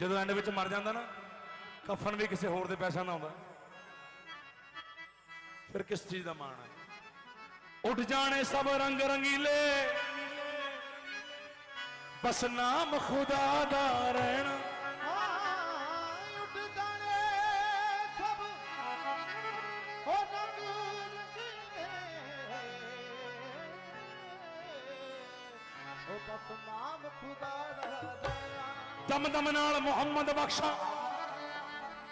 ਜਦੋਂ ਐਂਡ ਵਿੱਚ ਮਰ ਜਾਂਦਾ ਨਾ, ਕਫਨ ਵੀ ਕਿਸੇ ਹੋਰ ਦੇ ਪੈਸਾ ਨਾਲ ਆਉਂਦਾ। ਫਿਰ ਕਿਸ ਚੀਜ਼ ਦਾ ਮਾਣ ਹੈ? ਉੱਡ ਜਾਣੇ ਸਭ ਰੰਗ ਰੰਗੀਲੇ। ਬਸ ਨਾਮ ਖੁਦਾ ਦਾ ਰਹਿਣਾ। ਦਮ ਦਮ ਨਾਲ ਮੁਹੰਮਦ ਬਖਸ਼ਾ।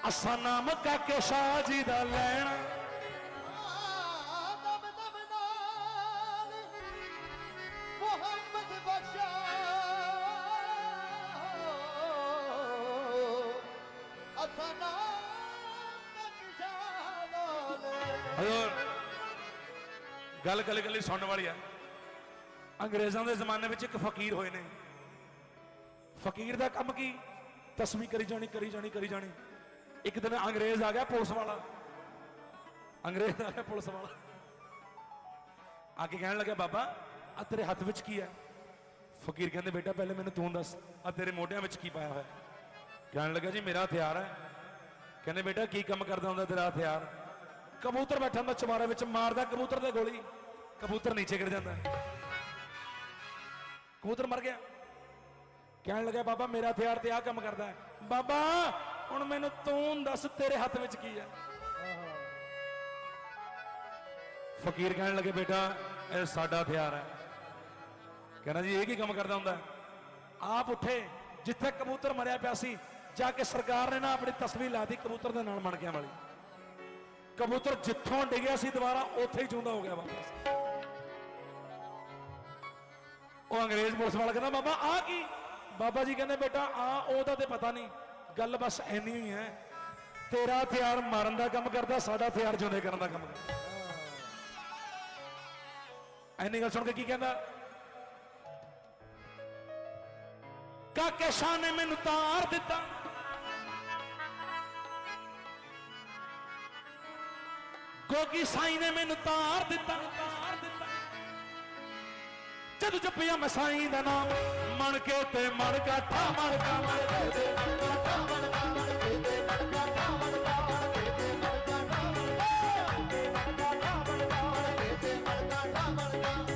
ਅਸਾਂ ਨਾਮ ਕਾਕੇ ਸ਼ਾਹ ਜੀ ਦਾ ਲੈਣਾ। ਦਮ ਦਮ ਨਾਲ ਮੁਹੰਮਦ ਬਖਸ਼ਾ। ਹਜ਼ੂਰ ਗੱਲ ਗੱਲ ਗੱਲ ਸੁਣਨ ਵਾਲੀ ਆ। ਅੰਗਰੇਜ਼ਾਂ ਦੇ ਜ਼ਮਾਨੇ ਵਿੱਚ ਇੱਕ ਫਕੀਰ ਹੋਏ ਨੇ। ਫਕੀਰ ਦਾ ਕੰਮ ਕੀ? ਤਸਵੀਰ ਕਰੀ ਜਾਣੀ ਕਰੀ ਜਾਣੀ ਕਰੀ ਜਾਣੀ। ਇੱਕ ਦਿਨ ਅੰਗਰੇਜ਼ ਆ ਗਿਆ ਪੁਲਿਸ ਵਾਲਾ। ਅੰਗਰੇਜ਼ ਆ ਗਿਆ ਪੁਲਿਸ ਵਾਲਾ। ਆ ਕੇ ਕਹਿਣ ਲੱਗਾ ਬਾਬਾ ਆ ਤੇਰੇ ਹੱਥ ਵਿੱਚ ਕੀ ਹੈ? ਫਕੀਰ ਕਹਿੰਦੇ, ਬੇਟਾ, ਪਹਿਲੇ ਮੈਨੂੰ ਤੂੰ ਦੱਸ ਆ ਤੇਰੇ ਮੋਢਿਆਂ ਵਿੱਚ ਕੀ ਪਾਇਆ ਹੋਇਆ? ਕਹਿਣ ਲੱਗਾ ਜੀ, ਮੇਰਾ ਹਥਿਆਰ ਹੈ। ਕਹਿੰਦੇ, ਬੇਟਾ, ਕੀ ਕੰਮ ਕਰਦਾ ਹੁੰਦਾ ਤੇਰਾ ਹਥਿਆਰ? ਕਬੂਤਰ ਬੈਠਾ ਹੁੰਦਾ ਚਮਾਰੇ ਵਿੱਚ, ਮਾਰਦਾ ਕਬੂਤਰ ਤੇ ਗੋਲੀ। ਕਬੂਤਰ ਨੀਚੇ ਗਿਰ ਜਾਂਦਾ। ਕਬੂਤਰ ਮਰ ਗਿਆ। ਕਹਿਣ ਲੱਗਾ ਬਾਬਾ, ਮੇਰਾ ਹਥਿਆਰ ਤੇ ਆਹ ਕੰਮ ਕਰਦਾ ਬਾਬਾ, ਹੁਣ ਮੈਨੂੰ ਤੂੰ ਦੱਸ ਤੇਰੇ ਹੱਥ ਵਿੱਚ ਕੀ ਹੈ? ਫਕੀਰ ਕਹਿਣ ਲੱਗੇ, ਬੇਟਾ, ਇਹ ਸਾਡਾ ਹਥਿਆਰ ਹੈ। ਕਹਿੰਦਾ ਜੀ, ਇਹ ਕੀ ਕੰਮ ਕਰਦਾ ਹੁੰਦਾ ਆਪ ਉੱਠੇ, ਜਿੱਥੇ ਕਬੂਤਰ ਮਰਿਆ ਪਿਆ ਸੀ, ਜਾ ਕੇ ਸਰਕਾਰ ਨੇ ਨਾ ਆਪਣੀ ਤਸਵੀਰ ਲਾਤੀ ਕਬੂਤਰ ਦੇ ਨਾਲ ਮਣਕਿਆਂ ਵਾਲੀ। ਕਬੂਤਰ ਜਿੱਥੋਂ ਡਿੱਗਿਆ ਸੀ ਦੁਬਾਰਾ, ਉੱਥੇ ਹੀ ਚੁੰਦਾ ਹੋ ਗਿਆ ਵਾਪਸ। ਉਹ ਅੰਗਰੇਜ਼ ਪੁਲਿਸ ਵਾਲਾ ਕਹਿੰਦਾ, ਬਾਬਾ, ਆ ਕੀ? ਬਾਬਾ ਜੀ ਕਹਿੰਦੇ, ਬੇਟਾ, ਆ, ਉਹਦਾ ਤੇ ਪਤਾ ਨਹੀਂ। ਗੱਲ ਬਸ ਐਨੀ ਹੀ ਹੈ। ਤੇਰਾ ਹਥਿਆਰ ਮਾਰਨ ਦਾ ਕੰਮ ਕਰਦਾ, ਸਾਡਾ ਹਥਿਆਰ ਜਿਉਂਦੇ ਕਰਨ ਦਾ ਕੰਮ ਕਰਦਾ। ਐਨੀ ਗੱਲ ਸੁਣ ਕੇ ਕੀ ਕਹਿੰਦਾ? ਕਾਕੇ ਸ਼ਾਹ ਨੇ ਮੈਨੂੰ ਤਾਰ ਦਿੱਤਾ। ਗੋਗੀ ਸਾਈ ਨੇ ਮੈਨੂੰ ਤਾਰ ਦਿੱਤਾ। ਜਦ ਜਪਿਆ ਮੈਂ ਸਾਈ ਦਾ ਨਾਮ ਮਣ ਕੇ ਤੇ ਮਣ ਗਾਠਾ ਮਣ ਕਾ ਮਣ ਕੇ ਤੇ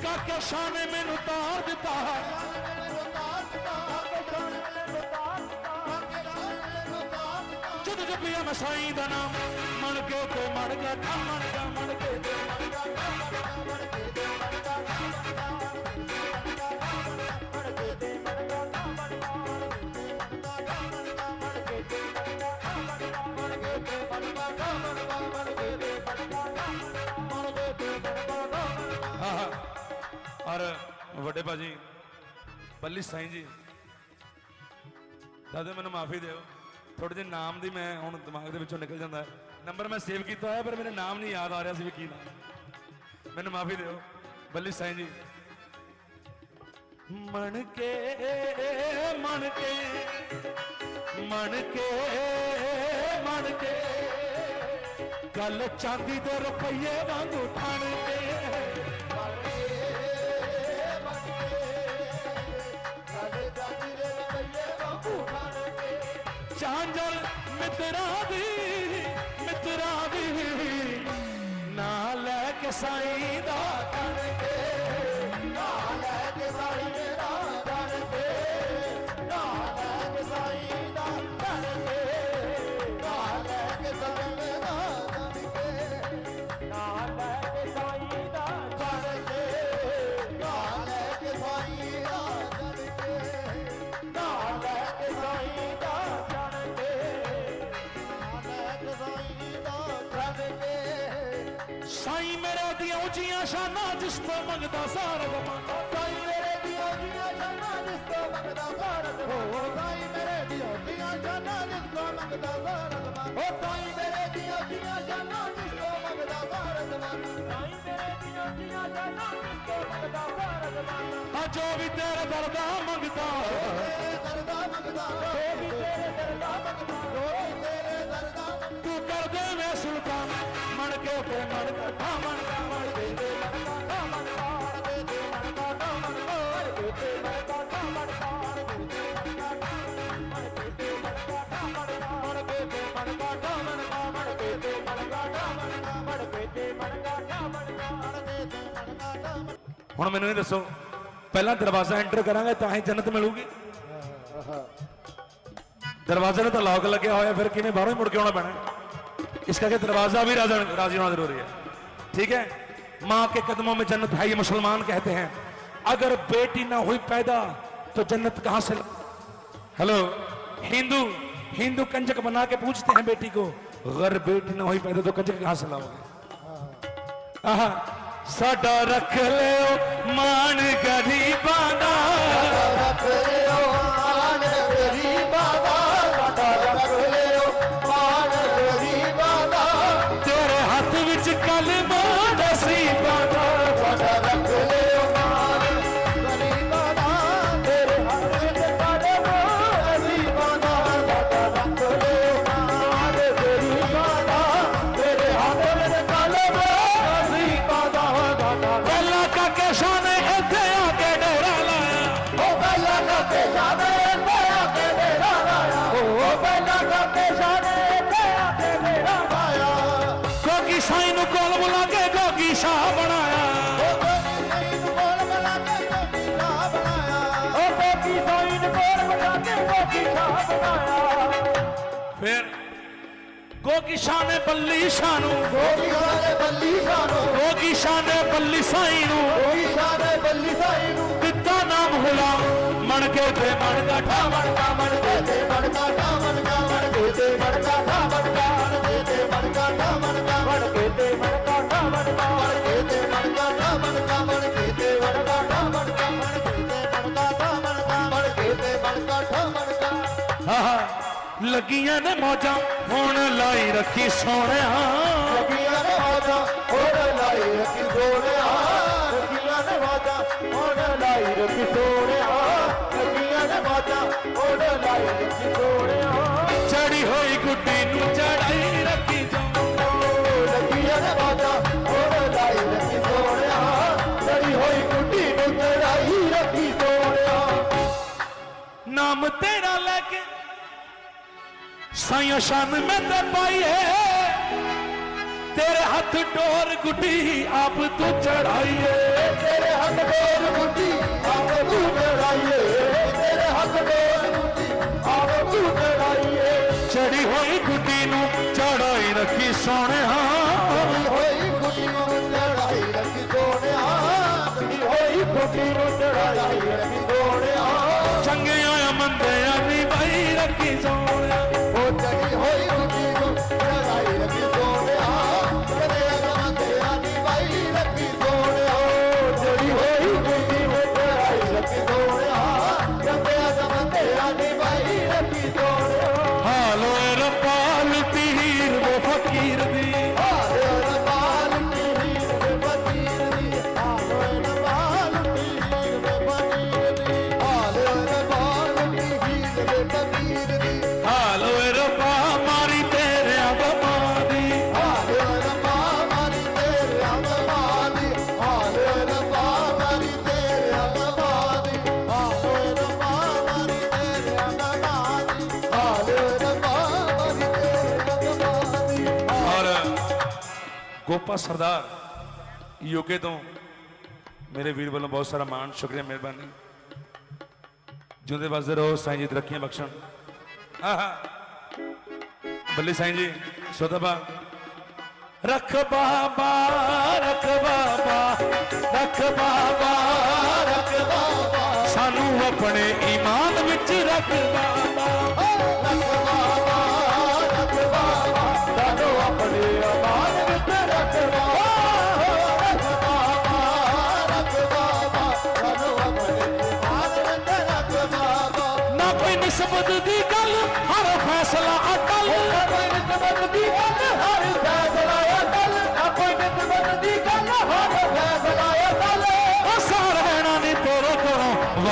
ਕਾਕੇ ਸ਼ਾਹ ਨੇ ਮੈਨੂੰ ਤਾਰ ਦਿੱਤਾ ਜਦ ਜਪਿਆ ਮੈਂ ਸਾਈ ਦਾ ਨਾਮ ਮਣ ਕੇ ਤੇ ਮਣ ਗਾਠਾ ਮਣ ਕਾ ਮਣ ਕੇ ਤੇ ਆਹਾ ਵੱਡੇ ਭਾਜੀ, ਬੱਲੀ ਸਾਈਂ ਜੀ। ਦਾਦੇ ਮੈਨੂੰ ਮਾਫੀ ਦਿਓ। ਥੋੜੇ ਜਿਹੇ ਨਾਮ ਦੀ ਮੈਂ ਹੁਣ ਦਿਮਾਗ ਦੇ ਵਿੱਚੋਂ ਨਿਕਲ ਜਾਂਦਾ। ਨੰਬਰ ਮੈਂ ਸੇਵ ਕੀਤਾ ਹੋਇਆ, ਪਰ ਮੇਰੇ ਨਾਮ ਨਹੀਂ ਯਾਦ ਆ ਰਿਹਾ ਸੀ ਵੀ ਕੀ ਨਾਮ। ਮੈਨੂੰ ਮਾਫੀ ਦਿਓ, ਬੱਲੀ ਸਾਈਂ ਜੀ। ਮਣ ਕੇ ਮਣ ਕੇ ਮਣ ਕੇ ਮਣ ਕੇ। ਗੱਲ ਚਾਂਦੀ ਦੇ ਰੁਪਈਏ ਵਾਂਗੂ ਠਣ ਕੇ। साईं ਦੀਆਂ ਉੱਚੀਆਂ ਸ਼ਾਨਾਂ ਜਿਸ ਤੋਂ ਮੰਗਦਾ ਸਾਰਾ ਜ਼ਮਾਨਾ ਸਾਈ ਮੇਰੇ ਦੀਆਂ ਜੀਆਂ ਜਾਨਾਂ ਜਿਸ ਤੋਂ ਮੰਗਦਾ ਸਾਰਾ ਜ਼ਮਾਨਾ ਸਾਈ ਮੇਰੇ ਦੀਆਂ ਜੀਆਂ ਜਾਨਾਂ ਜਿਸ ਤੋਂ ਮੰਗਦਾ ਸਾਰਾ ਜ਼ਮਾਨਾ ਓ ਸਾਈ ਮੇਰੇ ਦੀਆਂ ਜੀਆਂ ਜਾਨਾਂ ਜਿਸ ਤੋਂ ਮੰਗਦਾ ਸਾਰਾ ਜ਼ਮਾਨਾ ਸਾਈ ਮੇਰੇ ਦੀਆਂ ਜੀਆਂ ਜਾਨਾਂ ਜਿਸ ਤੋਂ ਮੰਗਦਾ ਸਾਰਾ ਜ਼ਮਾਨਾ ਆ ਜੋ ਵੀ ਤੇਰੇ ਦਰ ਦਾ ਮੰਗਦਾ ਤੇਰੇ ਦਰ ਦਾ ਮੰਗਦਾ ਓ ਵੀ ਤੇਰੇ ਦਰ ਦਾ ਮੰਗਦਾ ਓ ਵੀ ਤੇਰੇ ਦਰ ਦਾ ਮੰਗਦਾ ਤੂੰ ਕਰ ਦੇ ਵੇ ਸੁਲਤਾਨ ਹੁਣ ਮੈਨੂੰ ਇਹ ਦੱਸੋ ਪਹਿਲਾਂ ਦਰਵਾਜ਼ਾ ਐਂਟਰ ਕਰਾਂਗੇ ਤਾਂ ਹੀ ਜੰਨਤ ਮਿਲੂਗੀ ਦਰਵਾਜ਼ੇ ਨੇ ਤਾਂ ਲੌਕ ਲੱਗਿਆ ਹੋਇਆ ਫਿਰ ਕਿਵੇਂ ਬਾਹਰੋਂ ਹੀ ਮੁੜ ਕੇ ਆਉਣਾ ਪੈਣਾ इसका दरवाज़ा भी राजन राज़ी होना ज़रूरी है। ठीक है? माँ के कदमों में जन्नत है, ये मुसलमान कहते हैं। अगर बेटी ना हुई पैदा तो जन्नत कहाँ से हेलो? हिंदू हिंदू कंजक बना के पूछते हैं बेटी को, अगर बेटी ना हुई पैदा तो कंजक कहाँ से लाओगे? सा रख ले मान गरीबाना। रख ले ਹੋਗੀ ਸ਼ਾਨ ਬੱਲੀ ਸ਼ਾਨੂ। ਹੋਗੀ ਸ਼ਾਨ ਬੱਲੀ ਸ਼ਾਨੂ ਹੋਗੀ ਸ਼ਾਨ ਬੱਲੀ ਸਾਈ ਨੂੰ ਹੋਗੀ ਸ਼ਾਨ ਬੱਲੀ ਸਾਈ ਨੂੰ ਦਿੱਤਾ ਨਾਮ ਹੁਲਾ। ਮਣ ਕੇ ਤੇ ਮਣ ਕਾਠਾ ਮਣ ਕਾ ਮਣ ਕੇ ਤੇ ਮਣ ਕਾਠਾ ਮਣ ਕਾ ਮਣ ਕੇ ਤੇ ਮਣ ਕਾਠਾ ਲੱਗੀਆਂ ਨੇ ਮੌਜਾਂ ਹੁਣ ਲਾਈ ਰੱਖੀ ਸੋਹਣਿਆ। ਲੱਗੀਆਂ ਨੇ ਵਾਦਾ ਹੋਰ ਲਾਈ ਰੱਖੀ ਸੋਹਣਿਆ। ਲੱਗੀਆਂ ਨੇ ਵਾਦਾ ਹੋਰ ਲਾਈ ਰੱਖੀ ਸੋਹਣਿਆ। ਲੱਗੀਆਂ ਨੇ ਵਾਦਾ ਹੋਰ ਲਾਈ ਰੱਖੀ ਸੋਹਣਿਆ। ਚੜੀ ਹੋਈ ਗੁੱਡੀ ਨੂੰ ਚੜਾਈ ਸਾਈਂ ਸ਼ਾਨ ਮੈਂ ਤੇ ਪਾਈਏ ਤੇਰੇ ਹੱਥ ਡੋਰ ਗੁੱਡੀ ਆਪ ਤੂੰ ਚੜਾਈਏ ਤੇਰੇ ਹੱਥ ਡੋਰ ਕੁੱਟੀ ਆਪ ਤੂੰ ਚੜਾਈਏ ਤੇਰੇ ਹੱਥ ਡੋਰ ਆਪ ਤੂੰ ਚੜਾਈਏ ਚੜੀ ਹੋਈ ਗੁੱਡੀ ਨੂੰ ਚੜਾਈ ਰੱਖੀ ਸੋਹਣਿਆ। ਲੜੀ ਹੋਈ ਕੁੱਟੀ ਨੂੰ ਚੜਾਈ ਰੱਖੀ ਸੋਹਣਿਆ। ਲੜੀ ਹੋਈ ਕੁੱਟੀ ਨੂੰ ਚੜਾਈ ਰੱਖੀ ਸੋਹਣਿਆ। ਚੰਗਿਆਂ ਮੰਦਿਆਂ ਦੀ ਬਾਈ ਰੱਖੀ ਸੋਹਣਿਆ। ਗੋਪਾ ਸਰਦਾਰ ਯੂਕੇ ਤੋਂ ਮੇਰੇ ਵੀਰ ਵੱਲੋਂ ਬਹੁਤ ਸਾਰਾ ਮਾਣ, ਸ਼ੁਕਰੀਆ, ਮਿਹਰਬਾਨੀ। ਜਿਉਂਦੇ ਵਸਦੇ ਰਹੋ, ਸਾਈਂ ਜੀ, ਤਰੱਕੀਆਂ ਬਖਸ਼ਣ। ਆਹਾ ਬੱਲੀ ਸਾਈਂ ਜੀ ਸੋਦਬਾ ਰੱਖ ਬਾਬਾ ਰੱਖ ਬਾਬਾ ਰੱਖ ਬਾਬਾ ਰੱਖ ਬਾਬਾ। ਸਾਨੂੰ ਆਪਣੇ ਈਮਾਨ ਵਿੱਚ ਰੱਖ ਬਾਬਾ। ਰੱਖ ਬਾਬਾ।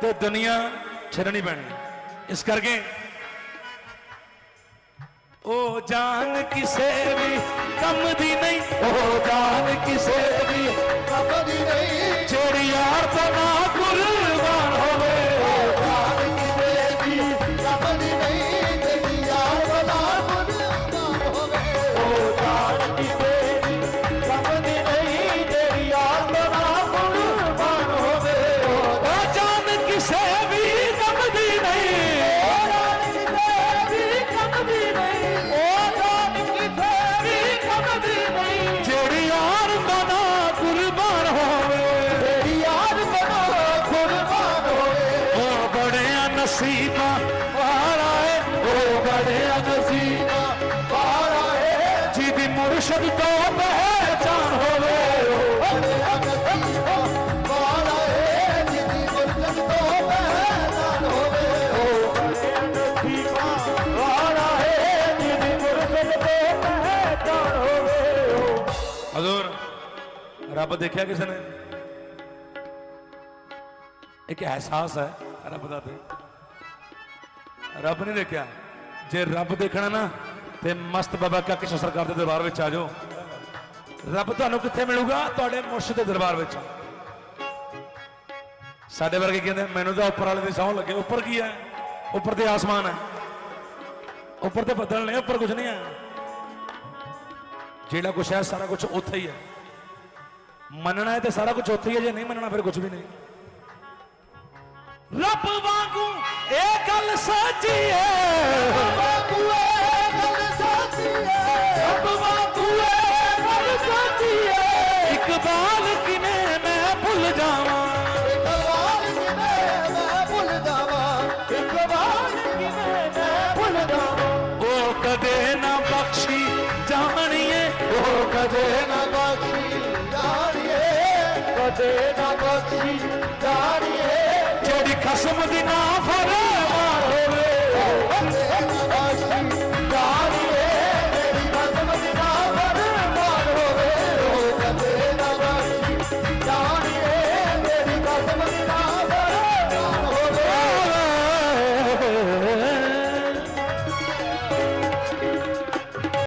ਤੇ ਦੁਨੀਆ ਛੱਡਣੀ ਪੈਣੀ ਇਸ ਕਰਕੇ ਉਹ ਜਾਨ ਕਿਸੇ ਵੀ ਕੰਮ ਦੀ ਨਹੀਂ। ਉਹ ਜਾਨ ਕਿਸੇ ਵੀ ਕਬਦੀ ਨਹੀਂ। ਜਿਹੜੀ ਯਾਰ ਤੋਂ ਰੱਬ ਦੇਖਿਆ ਕਿਸੇ ਨੇ? ਇੱਕ ਅਹਿਸਾਸ ਹੈ ਰੱਬ ਦਾ ਤੇ। ਰੱਬ ਨੇ ਦੇਖਿਆ। ਜੇ ਰੱਬ ਦੇਖਣਾ ਨਾ, ਤੇ ਮਸਤ ਬਾਬਾ ਕਾ ਕਿਸ਼ੋਰ ਸਰਕਾਰ ਦੇ ਦਰਬਾਰ ਵਿੱਚ ਆ ਜਾਓ। ਰੱਬ ਤੁਹਾਨੂੰ ਕਿੱਥੇ ਮਿਲੂਗਾ? ਤੁਹਾਡੇ ਮੁਰਸ਼ਿਦ ਦੇ ਦਰਬਾਰ ਵਿੱਚ। ਸਾਡੇ ਵਰਗੇ ਕਹਿੰਦੇ, ਮੈਨੂੰ ਤਾਂ ਉੱਪਰ ਵਾਲੇ ਦੀ ਸੌਂ ਲੱਗੇ। ਉੱਪਰ ਕੀ ਹੈ? ਉੱਪਰ ਤੇ ਆਸਮਾਨ ਹੈ। ਉੱਪਰ ਤੇ ਬੱਦਲ ਨੇ, ਉੱਪਰ ਕੁਝ ਨਹੀਂ ਹੈ। ਜਿਹੜਾ ਕੁਛ ਹੈ, ਸਾਰਾ ਕੁਝ ਉੱਥੇ ਹੀ ਹੈ। ਮੰਨਣਾ ਹੈ ਤੇ ਸਾਰਾ ਕੁਝ ਉੱਥੇ ਹੀ ਹੈ, ਜੇ ਨਹੀਂ ਮੰਨਣਾ ਫਿਰ ਕੁਝ ਵੀ ਨਹੀਂ। ਰੱਬ ਵਾਂਗੂ ਇਹ ਗੱਲ ਸੱਚੀ ਹੈ। ਜਿਹੜੀ ਖਸਮ ਦੀ ਨਾ ਫਰਮਾਨ